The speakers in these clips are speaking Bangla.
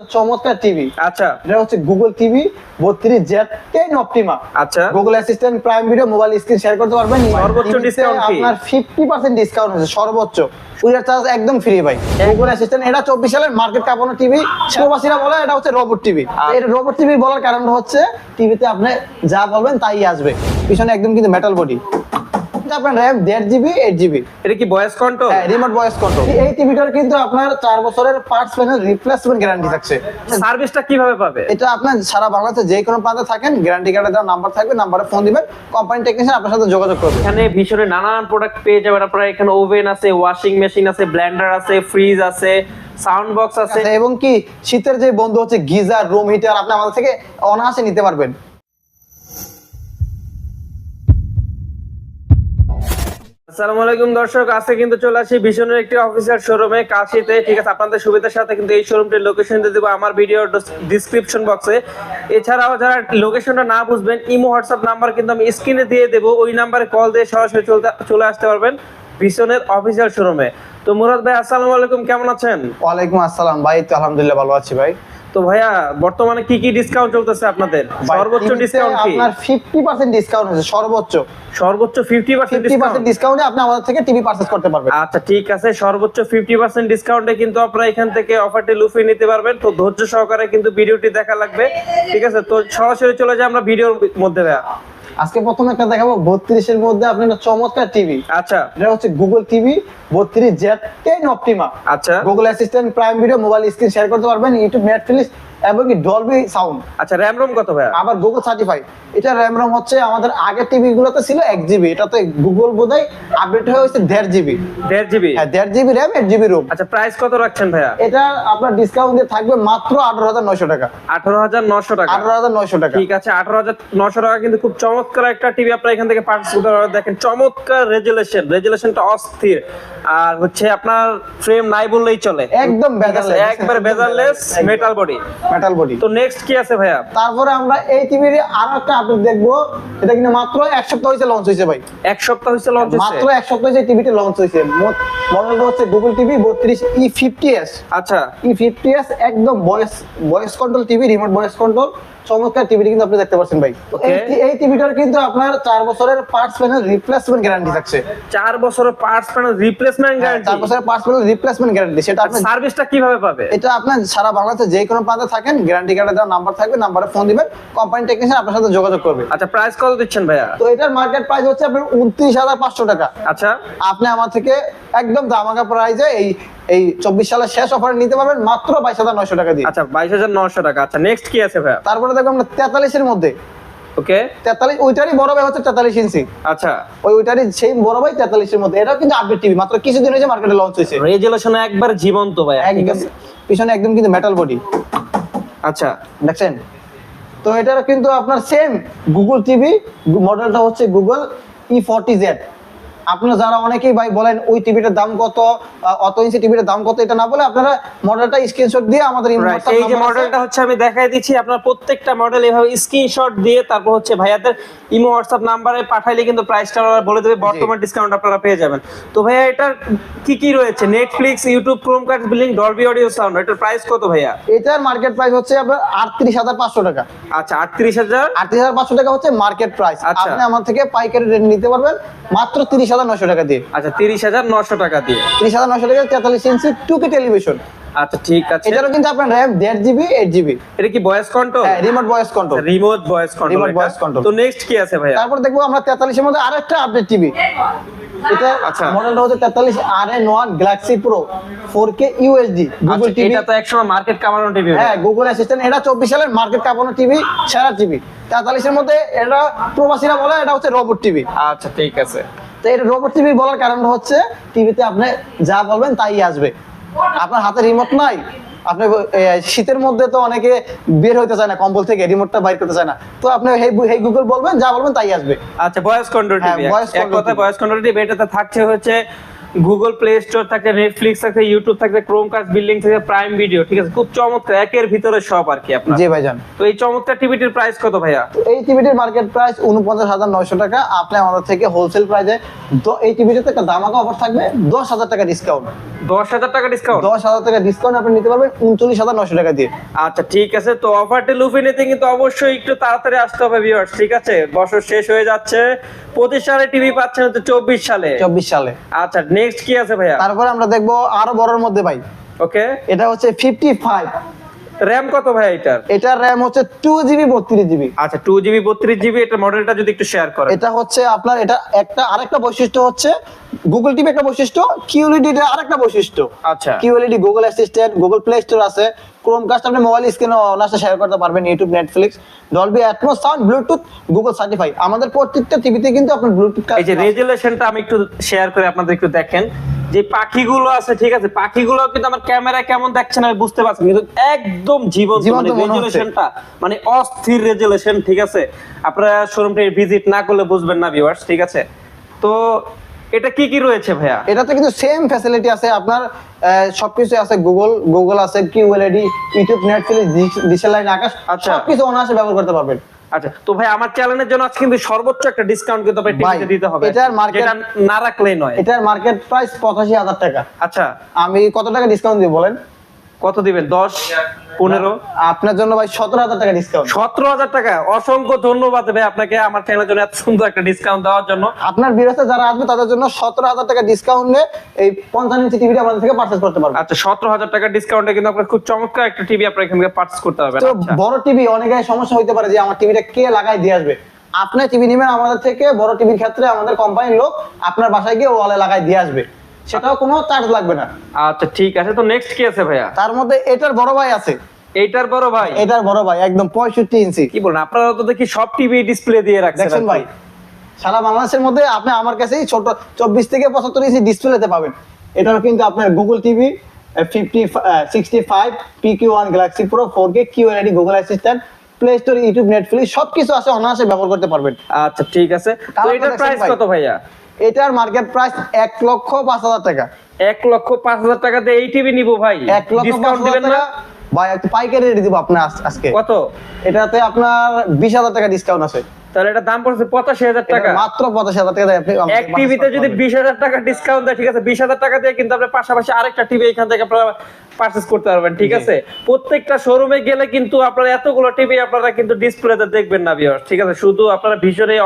চমৎকার টিভি আচ্ছা। এটা হচ্ছে গুগল টিভি বত্রিশ জেড টেন অপটিমা আচ্ছা। Google Assistant Prime Video mobile screen share করতে পারবেন। সর্বোচ্চ কি? আপনার ফিফটি পার্সেন্ট ডিসকাউন্ট হয়েছে সর্বোচ্চ। কুরিয়ার চার্জ একদম ফ্রি ভাই। গুগল অ্যাসিস্ট্যান্ট এটা চব্বিশ সালের মার্কেট কাঁপানো টিভি প্রবাসীরা বলে এটা হচ্ছে রোবট টিভি এটা রোবট টিভি বলার কারণ হচ্ছে টিভিতে আপনি যা বলবেন তাই আসবে। পিছনে একদম কিন্তু মেটাল বডি আপনার র্যাম দেড় জিবি এইট জিবি এটা কি ভয়েস কন্ট্রোল হ্যাঁ রিমোট ভয়েস কন্ট্রোল এই টিভিটার কিন্তু আপনার চার বছরের পার্টস প্যানেল রিপ্লেসমেন্ট গ্যারান্টি থাকছে। সার্ভিসটা কীভাবে পাবে? এটা আপনার সারা বাংলাদেশে যে কোনো প্রান্তে থাকেন গ্যারান্টি কার্ডে দেওয়া নাম্বার থাকবে নাম্বারে ফোন দিবেন কোম্পানি টেকনিশিয়ান আপনার সাথে যোগাযোগ করবে। এখানে ভীষণের নানান প্রোডাক্ট পেয়ে যাবেন আপনারা। এখানে ওভেন আছে ওয়াশিং মেশিন আছে ব্লেন্ডার আছে ফ্রিজ আছে সাউন্ড বক্স আছে। আচ্ছা, এবং কি শীতের যে বন্ধু হচ্ছে গিজার রুম হিটার আপনি আমাদের থেকে অনায়াসে নিতে পারবেন। আসসালামু আলাইকুম দর্শক, আজকে কিন্তু চলে আসি ভীষণের একটি অফিসিয়াল শোরুমে কাশিতে। ঠিক আছে, আপনাদের সুবিধার সাথে কিন্তু এই শোরুমটির লোকেশন দিয়ে দেবো আমার ভিডিও ডিসক্রিপশন বক্সে এছাড়াও যারা লোকেশনটা না বুঝবেন, ইমো, হোয়াটসঅ্যাপ নাম্বার কিন্তু আমি স্ক্রিনে দিয়ে দেবো। ওই নাম্বারে কল দিয়ে সরাসরি চলতে, চলে আসতে পারবেন ভীষণের অফিসিয়াল শোরুমে তো মুরাদ ভাই, আসসালামু আলাইকুম, কেমন আছেন? ওয়ালাইকুম আসসালাম। ভাই, তো আলহামদুলিল্লাহ ভালো আছি ভাই। তো ভাইয়া বর্তমানে কি কি ডিসকাউন্ট চলতেছে আপনাদের? সর্বোচ্চ ডিসকাউন্ট কি? আপনার ফিফটি পার্সেন্ট ডিসকাউন্ট আছে সর্বোচ্চ। সর্বোচ্চ ফিফটি পার্সেন্ট ফিফটি পার্সেন্ট ডিসকাউন্টে আপনি আমাদের থেকে টিভি পারচেজ করতে পারবেন। আচ্ছা ঠিক আছে সর্বোচ্চ ফিফটি পার্সেন্ট ডিসকাউন্টে কিন্তু আপনারা এখান থেকে অফারটি লুফে নিতে পারবেন। তো ধৈর্য সহকারে কিন্তু ভিডিওটি দেখা লাগবে ঠিক আছে? তো সরাসরি চলে যাই আমরা ভিডিওর মধ্যে ভাইয়া। আজকে প্রথম একটা দেখাবো বত্রিশের মধ্যে আপনার চমৎকার টিভি আচ্ছা। এটা হচ্ছে গুগল টিভি বত্রিশ জেড টেন অপটিমা। আচ্ছা। Google Assistant Prime Video mobile screen share করতে পারবেন ইউটিউব নেটফ্লিক্স এবং ডলবি সাউন্ড আচ্ছা র্যাম রোম কত ভাইয়া? আবার গুগল সার্টিফাই এটা র্যাম রম হচ্ছে আমাদের আগের টিভি গুলোতে ছিল এক জিবি এটাতে গুগল বোধহয় আপডেট হয়ে দেড় জিবি দেড় জিবি হ্যাঁ দেড় জিবি র্যাম জিবি রোম আচ্ছা প্রাইস কত রাখছেন ভাইয়া? এটা আপনার ডিসকাউন্ট দিয়ে থাকবে মাত্র আঠারো হাজার নয়শো টাকা। আঠারো হাজার নশো টাকা। আঠারো হাজার নয়শো টাকা। ঠিক আছে আঠারো হাজার নশো টাকা কিন্তু খুব চমৎকার একটা টিভি আপনারা এখান থেকে দেখেন চমৎকার রেজুলেশন রেজুলেশনটা অস্থির। আর হচ্ছে আপনার ফ্রেম নাই বললেই চলে। একদম বেজারলেস একবারে bezelless metal body metal body তো নেক্সট কি আছে ভাইয়া? তারপরে আমরা এই টিভির আরও একটা আপডেট দেখব। এটা কিন্তু মাত্র এক সপ্তাহ হয়েছে লঞ্চ হয়েছে ভাই। এক সপ্তাহ হয়েছে লঞ্চ মাত্র এক সপ্তাহ হয়েছে টিভিটা লঞ্চ হয়েছে মডেলটা হচ্ছে গুগল টিভি বত্রিশ ই ফিফটি এস আচ্ছা। ই ফিফটি এস একদম voice voice control TV remote voice control চমৎকার টিভিটি কিন্তু আপনি দেখতে পাচ্ছেন ভাই। এই- এই টিভিটার কিন্তু আপনার চার বছরের পার্টস প্যানেল রিপ্লেসমেন্ট গ্যারান্টি থাকছে। চার বছরের পার্টস প্যানেল রিপ্লেসমেন্ট গ্যারান্টি চার বছরের পার্টস প্যানেল রিপ্লেসমেন্ট গ্যারান্টি সেটা আপনি সার্ভিসটা কীভাবে পাবে? এটা আপনার সারা বাংলাদেশে যে কোনো প্রান্তে থাকেন গ্যারান্টি কার্ডে দেওয়া নাম্বার থাকবে নাম্বারে ফোন দিবেন কোম্পানি টেকনিশিয়ান আপনার সাথে যোগাযোগ করবে। আচ্ছা প্রাইস কত দিচ্ছেন ভাইয়া? তো এটার মার্কেট প্রাইস হচ্ছে আপনার উনত্রিশ হাজার পাঁচশো টাকা। আচ্ছা। আপনি আমার থেকে একদম দামাকা প্রাইজে এই এই চব্বিশ সালের শেষ অফারে নিতে পারবেন মাত্র বাইশ হাজার নয়শো টাকা দিয়ে। আচ্ছা বাইশ হাজার নয়শো টাকা। আচ্ছা নেক্সট কি আছে ভাইয়া? তারপরে দেখব আমরা তেতাল্লিশের মধ্যে। ওকে। তেতাল্লিশ ওইটারই বড় ভাই হচ্ছে তেতাল্লিশ ইঞ্চি। আচ্ছা। ওই ওইটারই সেই বড় ভাই তেতাল্লিশের মধ্যে। এটাও কিন্তু আপডেট টিভি মাত্র কিছুদিন হয়েছে মার্কেটে লঞ্চ হয়েছে। রেজুলেশন একবার জীবন্ত ঠিক একদম। পিছনে একদম কিন্তু মেটাল বডি আচ্ছা। দেখছেন? তো এটার কিন্তু আপনার সেম গুগল টিভি মডেলটা হচ্ছে গুগল ই ফর্টি জেড আপনারা যারা অনেকেই ভাই বলেন ওই টিভিটার দাম কত অত ইঞ্চি টিভিটার দাম কত এটা না বলে আপনারা মডেলটা স্ক্রিনশট দিয়ে আমাদের এই এই যে মডেলটা হচ্ছে আমি দেখাই দিচ্ছি আপনার প্রত্যেকটা মডেল এভাবে স্ক্রিনশট দিয়ে তারপর হচ্ছে ভাইয়াদের ইমো হোয়াটসঅ্যাপ নাম্বারে পাঠাইলে কিন্তু প্রাইসটা ওরা বলে দেবে বর্তমান ডিসকাউন্ট আপনারা পেয়ে যাবেন। তো ভাইয়া এটার কি কি রয়েছে? Netflix YouTube Chrome card billing Dolby audio sound এটার প্রাইস কত ভাইয়া? এটার মার্কেট প্রাইস হচ্ছে আপনার আটত্রিশ হাজার পাঁচশো টাকা। আচ্ছা আটত্রিশ হাজার? আটত্রিশ হাজার পাঁচশো টাকা হচ্ছে মার্কেট প্রাইস আচ্ছা। আপনি আমার থেকে পাইকারি রেট নিতে পারবেন মাত্র তিরিশ হাজার নশো টাকা দিয়ে। আচ্ছা তিরিশ হাজার নশো টাকা দিয়ে। তিরিশ হাজার নশো টাকা তেতাল্লিশ ইঞ্চি টু কে টেলিভিশন আচ্ছা ঠিক আছে। এটারও কিন্তু আপনার র্যাম দেড় জিবি এইট জিবি এটা কি ভয়েস কন্ট্রোল হ্যাঁ remote voice control remote voice control Remote voice control। তো নেক্সট কি আছে ভাইয়া? তারপর দেখব আমরা তেতাল্লিশের মধ্যে আরেকটা আপডেট টিভি এটা আচ্ছা। মডেলটা হচ্ছে তেতাল্লিশ R N one Galaxy Pro four K USD Google TV এটা তো একসময় মার্কেট কামানো টিভি হ্যাঁ গুগল অ্যাসিস্ট্যান্ট এটা চব্বিশ সালের মার্কেট কাঁপানো টিভি সেরা টিভি তেতাল্লিশের মধ্যে এটা প্রবাসীরা বলে এটা হচ্ছে রোবট টিভি আচ্ছা ঠিক আছে। তো এটা রোবট টিভি বলার কারণটা হচ্ছে টিভিতে আপনি যা বলবেন তাই আসবে। আপনার হাতে রিমোট নাই আপনি শীতের মধ্যে তো অনেকে বের হইতে চায় না কম্বল থেকে রিমোটটা বাইর করতে চায় না। তো আপনি হেই গুগল বলবেন যা বলবেন তাই আসবে। আচ্ছা ভয়েস কন্ট্রোল হ্যাঁ, টিভি voice এক control ভয়েস কন্ট্রোল টিভি এটাতে থাকছে হচ্ছে গুগল প্লে স্টোর থাকে নেটফ্লিক্স থাকে ইউটিউব থাকে ক্রোমকাস্ট বিল্ডিং থেকে প্রাইম ভিডিও ঠিক আছে? খুব চমৎকার একের ভিতরে সব আর কি আপনার। জি ভাইজান। তো এই চমৎকার টিভিটির প্রাইস কত ভাইয়া? এই টিভিটির মার্কেট প্রাইস উনপঞ্চাশ হাজার নয়শো টাকা। আপনি আমাদের থেকে হোলসেল প্রাইসে তো এই টিভিটিতে একটা দামাকা অফার থাকবে দশ হাজার টাকা ডিসকাউন্ট দশ হাজার টাকা ডিসকাউন্ট দশ হাজার টাকা ডিসকাউন্ট আপনি নিতে পারবেন উনচল্লিশ হাজার নয়শো টাকা দিয়ে। আচ্ছা ঠিক আছে। তো অফারটি লুফে নিতে কিন্তু অবশ্যই একটু তাড়াতাড়ি আসতে হবে ভিউয়ার্স ঠিক আছে? বছর শেষ হয়ে যাচ্ছে। পঁচিশ সালে টিভি পাচ্ছেন তো চব্বিশ সালে। চব্বিশ সালে। আচ্ছা নেক্সট কি আছে ভাইয়া? তারপর আমরা দেখব আরও বড়র মধ্যে ভাই। ওকে এটা হচ্ছে ফিফটি ফাইভ র্যাম কত ভাই এটার? এটার র্যাম হচ্ছে টু জিবি বত্রিশ জিবি আচ্ছা টু জিবি বত্রিশ জিবি এটা মডেলটা যদি একটু শেয়ার করেন। এটা হচ্ছে আপনার এটা একটা আরেকটা বৈশিষ্ট্য হচ্ছে গুগল টিভি একটা বৈশিষ্ট্য কিউএলইডি আরেকটা বৈশিষ্ট্য। আচ্ছা। QLED Google Assistant Google Play Store আছে। ক্রোমকাস্ট আপনি মোবাইল স্ক্রিনে অনার্সে শেয়ার করতে পারবেন YouTube Netflix Dolby Atmos sound Bluetooth Google certify আমাদের প্রত্যেকটা টিভিতে কিন্তু আপনার ব্লুটুথ এই যে রেজুলেশনটা আমি একটু শেয়ার করে আপনাদের একটু দেখেন। যে পাখিগুলো আছে ঠিক আছে? পাখিগুলো কিন্তু আমার ক্যামেরা কেমন দেখছেন আমি বুঝতে পারছি কিন্তু একদম জীবন্ত মানে রেজুলেশনটা মানে অস্থির রেজুলেশন ঠিক আছে? আপনারা শোরুমটা ভিজিট না করলে বুঝবেন না ভিউয়ার্স ঠিক আছে? তো এটা কি কি রয়েছে ভাইয়া? এটাতে কিন্তু সেম ফ্যাসিলিটি আছে আপনার সবকিছু আছে গুগল গুগল আছে কিউএলইডি ইউটিউব নেটফ্লিক্স ডিসেল লাইন আকাশ আচ্ছা। সবকিছু অনায়াসে ব্যবহার করতে পারবেন। আচ্ছা তো ভাই আমার চ্যানেলের জন্য আজকে কিন্তু সর্বোচ্চ একটা ডিসকাউন্ট কিন্তু ভাই, টিভিতে দিতে হবে। এটার মার্কেট না রাখলেই নয়। এটার মার্কেট প্রাইস পঁচাশি হাজার টাকা। আচ্ছা। আমি কত টাকা ডিসকাউন্ট দিব বলেন? কত দিবেন? দশ পনেরো? আপনার জন্য ভাই সতেরো হাজার টাকা ডিসকাউন্ট সতেরো হাজার টাকা। অসংখ্য ধন্যবাদ ভাই আপনাকে আমার চ্যানেলের জন্য এত সুন্দর একটা ডিসকাউন্ট দেওয়ার জন্য। আপনার বিরসে যারা আসবে তাদের জন্য সতেরো হাজার টাকা ডিসকাউন্টে এই পঞ্চান্ন ইঞ্চি টিভিটা আমাদের থেকে পারচেস করতে পারবেন। আচ্ছা সতেরো হাজার টাকা ডিসকাউন্টে কিন্তু আপনার খুব চমৎকার একটা টিভি আপনার এখান থেকে পার্চেস করতে হবে। আচ্ছা। বড় টিভি অনেকে সমস্যা হতে পারে যে আমার টিভিটা কে লাগাই দিয়ে আসবে। আপনার টিভি নেবেন আমাদের থেকে বড় টিভির ক্ষেত্রে আমাদের কোম্পানির লোক আপনার বাসায় গিয়ে ওয়ালে লাগাই দিয়ে আসবে। সেটাও কোনো চার্জ লাগবে না। আচ্ছা ঠিক আছে। তো নেক্সট কি আছে ভাইয়া? তার মধ্যে এটার বড় ভাই আছে। এইটার বড় ভাই? এটার বড় ভাই একদম পঁয়ষট্টি ইঞ্চি। কি বলেন আপনারা তো দেখি সব টিভি ডিসপ্লে দিয়ে রাখছেন দেখছেন ভাই সারা বাংলাদেশের মধ্যে আপনি আমার কাছেই ছোট চব্বিশ থেকে পঁচাত্তর ইঞ্চি ডিসপ্লেতে পাবেন। এটাও কিন্তু আপনার Google TV fifty sixty five P Q one Galaxy Pro four K Google Assistant Play Store YouTube Netflix সবকিছু আছে অনায়াসে ব্যবহার করতে পারবেন। আচ্ছা ঠিক আছে। তো এটার প্রাইস কত ভাইয়া? এটার মার্কেট প্রাইস এক লক্ষ পাঁচ হাজার টাকা। এক লক্ষ পাঁচ হাজার টাকা দিয়ে এই টিভি নিবো ভাই। এক লক্ষ পাঁচ ডিসকাউন্ট হাজার না? টাকা। ভাই একটু পাইকারি রেটে দিব আপনার আজকে। কত? এটাতে আপনার বিশ হাজার টাকা ডিসকাউন্ট আছে। তাহলে এটা দাম পড়ছে পঁচাশি হাজার টাকা। মাত্র পঁচাশি হাজার টাকা এক টিভিতে যদি বিশ হাজার টাকা ডিসকাউন্ট দেয় ঠিক আছে? বিশ হাজার টাকা দিয়ে কিন্তু আপনার পাশাপাশি আরেকটা টিভি এখান থেকে আপনারা পারচেস করতে পারবেন ঠিক আছে? প্রত্যেকটা শোরুমে গেলে কিন্তু আপনারা এতগুলো টিভি আপনারা কিন্তু ডিসপ্লেতে দেখবেন না ভিউয়ার্স ঠিক আছে? শুধু আপনারা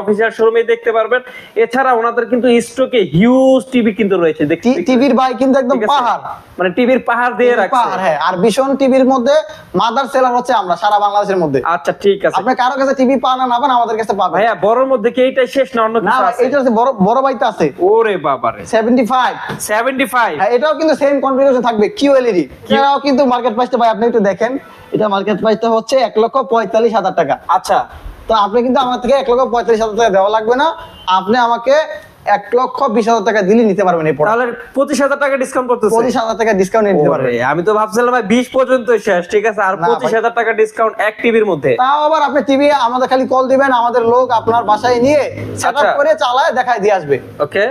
অফিসিয়াল শোরুমেই দেখতে পারবেন। এছাড়া ওনাদের কিন্তু স্টকে হিউজ টিভি কিন্তু রয়েছে টিভির ভাই কিন্তু একদম? পাহাড়। মানে টিভির পাহাড় দিয়ে রাখছে। পাহাড় হ্যাঁ। আর ভীষণ টিভির মধ্যে মাদার সেলার হচ্ছে আমরা সারা বাংলাদেশের মধ্যে। আচ্ছা ঠিক আছে। আপনি কারও কাছে টিভি পান না না পান আমাদের কাছে পাবেন ভাইয়া বড়র মধ্যে কি এইটাই শেষ না অন্য কিছু আছে? এটা হচ্ছে বড় বড় বাইতে আছে। ওরে বাবা রে 75 75 হ্যাঁ এটাও কিন্তু সেম কনফিগারেশন থাকবে কিউএলইডি এটাও কিন্তু মার্কেট প্রাইসটা ভাই আপনি একটু দেখেন। এটা মার্কেট প্রাইসটা হচ্ছে এক লক্ষ পঁয়তাল্লিশ হাজার টাকা। আচ্ছা। তো আপনি কিন্তু আমার থেকে এক লক্ষ পঁয়তাল্লিশ হাজার টাকা দেওয়া লাগবে না। আপনি আমাকে এক লক্ষ বিশ হাজার টাকা দিলে নিতে পারবেন এই তাহলে পঁচিশ হাজার টাকা ডিসকাউন্ট করতেছে। পঁচিশ হাজার টাকা ডিসকাউন্ট নিতে পারবেন। আমি তো ভাবছিলাম ভাই বিশ পর্যন্ত শেষ ঠিক আছে? আর পঁচিশ হাজার টাকা ডিসকাউন্ট এক টিভির মধ্যে। তাও আবার আপনি টিভি আমাদের খালি কল দিবেন আমাদের লোক আপনার বাসায় নিয়ে সেট আচ্ছা। করে চালায় দেখায় দিয়ে আসবে। ওকে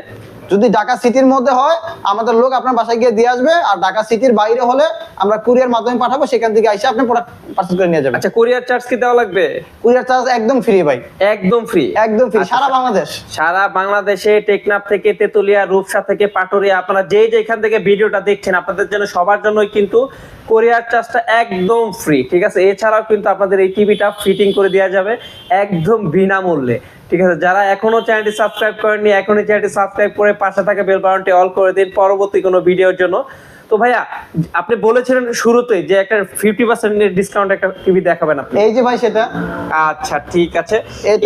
যদি ঢাকা সিটির মধ্যে হয় আমাদের লোক আপনার বাসায় গিয়ে দিয়ে আসবে আর ঢাকা সিটির বাইরে হলে আমরা কুরিয়ার মাধ্যমে পাঠাবো সেখান থেকে এসে আপনি প্রোডাক্ট পার্সেল করে নিয়ে যাবেন। আচ্ছা কোরিয়ার চার্জ কি দেওয়া লাগবে? কুরিয়ার চার্জ একদম ফ্রি ভাই। একদম ফ্রি একদম ফ্রি আচ্ছা, সারা বাংলাদেশ। সারা বাংলাদেশে টেকনাফ থেকে তেতুলিয়া রূপসা থেকে পাটুরিয়া আপনারা যে যেখান থেকে ভিডিওটা দেখছেন আপনাদের জন্য সবার জন্যই কিন্তু কোরিয়ার চার্জটা একদম ফ্রি ঠিক আছে? এছাড়াও কিন্তু আপনাদের এই টিভিটা ফিটিং করে দেওয়া যাবে একদম বিনামূল্যে। ঠিক আছে যারা এখনও চ্যানেলটি সাবস্ক্রাইব করেননি এখনই চ্যানেলটি সাবস্ক্রাইব করে পাশে থাকা বেল বাটনটি অল করে দিন পরবর্তী কোনো ভিডিওর জন্য। তো ভাইয়া আপনি বলেছিলেন শুরুতেই যে একটা ফিফটি পার্সেন্ট ডিসকাউন্ট একটা টিভি দেখাবেন আপনি। এই যে ভাই সেটা। আচ্ছা ঠিক আছে।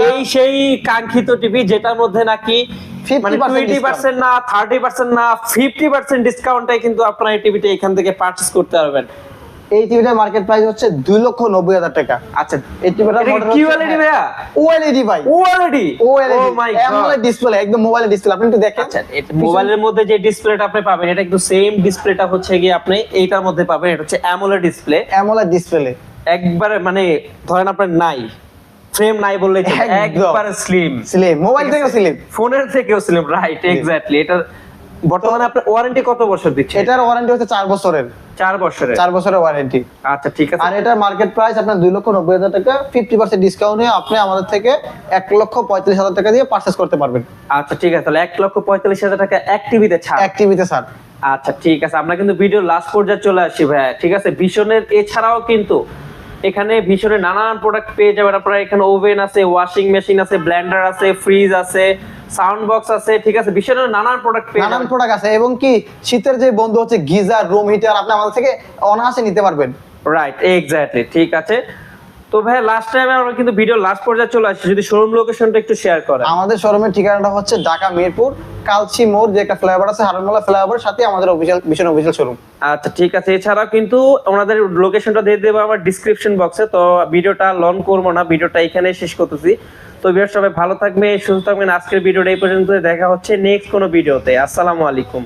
এই সেই কাঙ্ক্ষিত টিভি যেটার মধ্যে নাকি 50% মানে টোয়েন্টি পার্সেন্ট না থার্টি পার্সেন্ট না ফিফটি পার্সেন্ট ডিসকাউন্টে কিন্তু আপনারা এই টিভিটা এখান থেকে পারচেস করতে পারবেন। এই টিভিটার মার্কেট প্রাইস হচ্ছে দুই লক্ষ নব্বই হাজার টাকা। আচ্ছা এই টিভিটার এটা কি মডেল ভাইয়া? ওএলইডি ভাই। OLED oh my OLED god display একদম মোবাইলের ডিসপ্লে আপনি একটু দেখেন। আচ্ছা মোবাইলের মধ্যে যে ডিসপ্লেটা আপনি পাবেন এটা কিন্তু সেম ডিসপ্লেটা হচ্ছে গিয়ে আপনি এইটার মধ্যে পাবেন এটা হচ্ছে অ্যামোলেড ডিসপ্লে অ্যামোলেড ডিসপ্লে একবারে মানে ধরেন আপনার নাই ফ্রেম নাই বললে একদম। একবারে স্লিম স্লিম মোবাইল থেকে স্লিম ফোনের থেকেও স্লিম রাইট এক্স্যাক্টলি এটা বর্তমানে আপনার ওয়ারেন্টি কত বছর দিচ্ছে এটার ওয়ারেন্টি হচ্ছে চার বছরের। চার বছরের? চার বছরের ওয়ারেন্টি আচ্ছা ঠিক আছে। আর এটার মার্কেট প্রাইস আপনার দুই লক্ষ নব্বই হাজার টাকা ফিফটি পার্সেন্ট ডিসকাউন্ট আপনি আমাদের থেকে এক লক্ষ পঁয়ত্রিশ হাজার টাকা দিয়ে পার্চেস করতে পারবেন। আচ্ছা ঠিক আছে। তাহলে এক লক্ষ পঁয়তাল্লিশ হাজার টাকা এক টিভিতে ছাড়। এক টিভিতে স্যার আচ্ছা ঠিক আছে। আমরা কিন্তু ভিডিও লাস্ট পর্যায়ে চলে আসি ভাই। ঠিক আছে? ভীষণের এছাড়াও কিন্তু এখানে ভীষণের নানান প্রোডাক্ট পেয়ে যাবেন আপনারা। এখানে ওভেন আছে ওয়াশিং মেশিন আছে ব্লেন্ডার আছে ফ্রিজ আছে সাউন্ড বক্স আছে ঠিক আছে? বিশ্বের নানান প্রোডাক্ট নানান প্রোডাক্ট আছে এবং কি শীতের যে বন্ধু হচ্ছে গিজার রুম হিটার আপনি আমাদের থেকে অনায়াসে নিতে পারবেন। রাইট এক্স্যাক্টলি ঠিক আছে। তো ভাই লাস্ট টাইম আমরা কিন্তু ভিডিও লাস্ট পর্যায়ে চলে আসছি যদি শোরুম লোকেশনটা একটু শেয়ার করেন। আমাদের শোরুমের ঠিকানাটা হচ্ছে ঢাকা মিরপুর কালচি মোড় যে একটা ফ্লাইওভার আছে হারুনমালা ফ্লাইওভার সাথে আমাদের অফিসিয়াল মিশন অফিসিয়াল শোরুম আচ্ছা ঠিক আছে। এছাড়াও কিন্তু ওনাদের লোকেশনটা দিয়ে দেবো আমার ডিসক্রিপশন বক্সে তো ভিডিওটা লন করব না ভিডিওটা এখানে শেষ করতেছি। তো ভিডিও সবাই ভালো থাকবে সুস্থ থাকবেন। আজকের ভিডিওটা এই পর্যন্ত দেখা হচ্ছে নেক্সট কোনো ভিডিওতে আসসালামু আলাইকুম।